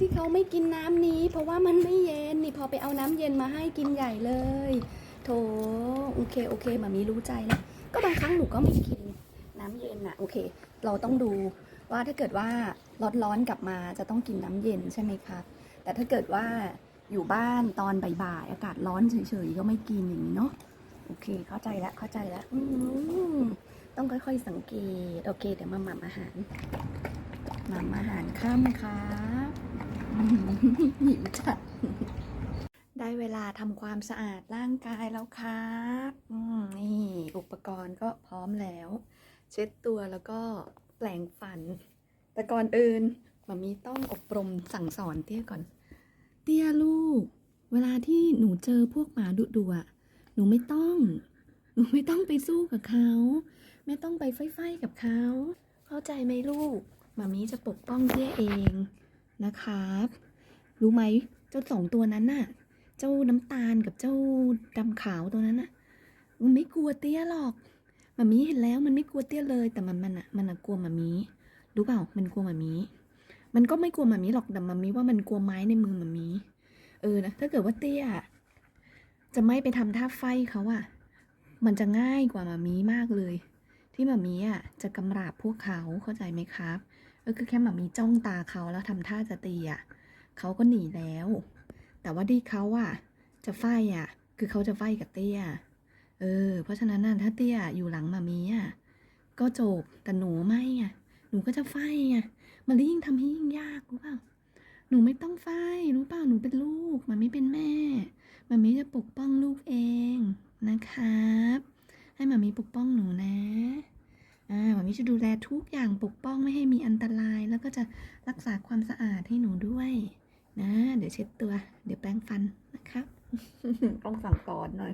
ที่เขาไม่กินน้ำนี้ เพราะว่ามันไม่เย็นนี่พอไปเอาน้ำเย็นมาให้กินใหญ่เลย โถโอเคโอเคมามีรู้ใจแล้วก็บางครั้งหนูก็ไม่กินน้ำเย็นอะโอเค เราต้องดูว่าถ้าเกิดว่าร้อนๆกลับมาจะต้องกินน้ำเย็นใช่ไหมครับ แต่ถ้าเกิดว่าอยู่บ้านตอนบ่ายๆอากาศร้อนเฉยๆก็ไม่กินอย่างนี้เนาะโอเค เข้าใจแล้วเข้าใจแล้วอืมต้องค่อยๆสังเกต โอเค เดี๋ยวมาหม่ำอาหารหม่ำอาหารค่ำครับ หิวจัด ได้เวลาทำความสะอาดร่างกายแล้วครับนี่อุปกรณ์ก็พร้อมแล้ว เช็ดตัวแล้วก็แปลงฟัน แต่ก่อนอื่นมามีต้องอบรมสั่งสอนเตี้ยก่อน เตี้ยลูก เวลาที่หนูเจอพวกหมาดุดุอะหนูไม่ต้อง หนูไม่ต้องไปสู้กับเขา ไม่ต้องไปไฟๆกับเขา เข้าใจไหมลูกมามีจะปกป้องเตี้ยเอง นะครับ รู้ไหมเจ้าสองตัวนั้นน่ะ เจ้าน้ำตาลกับเจ้าดำขาวตัวนั้นน่ะ มันไม่กลัวเตี้ยหรอกมามีเห็นแล้วมันไม่กลัวเตี้ยเลย แต่มันมันอะมันอะกลัวมามีรู้เปล่ามันกลัวมามีมันก็ไม่กลัวมามีหรอกแต่มามีว่ามันกลัวไม้ในมือมามีเออนะถ้าเกิดว่าเตี้ย จะไม่ไปทำท่าไฟเขาอะมันจะง่ายกว่ามามีมากเลย ที่มามีอะจะกำราบพวกเขาเข้าใจไหมครับ ก็คือแค่มามีจ้องตาเขาแล้วทำท่าจะตีอะเขาก็หนีแล้ว แต่ว่าที่เขาอะจะไฟอะคือเขาจะไฟกับเตี้ยเออ เพราะฉะนั้นน่ะถ้าเตี้ยอยู่หลังมามีอะก็จบแต่หนูไม่อะหนูก็จะไฟอะมันเลยยิ่งทำให้ยิ่งยากรู้เปล่าหนูไม่ต้องไฟรู้เปล่าหนูเป็นลูกมันไม่เป็นแม่ มันไม่จะปกป้องลูกเองนะครับ ให้มามีปกป้องหนูนะ อ่ามามีจะดูแลทุกอย่างปกป้องไม่ให้มีอันตราย แล้วก็จะรักษาความสะอาดให้หนูด้วยนะ เดี๋ยวเช็ดตัว เดี๋ยวแปรงฟันนะคะ ต้องสั่งสอนหน่อย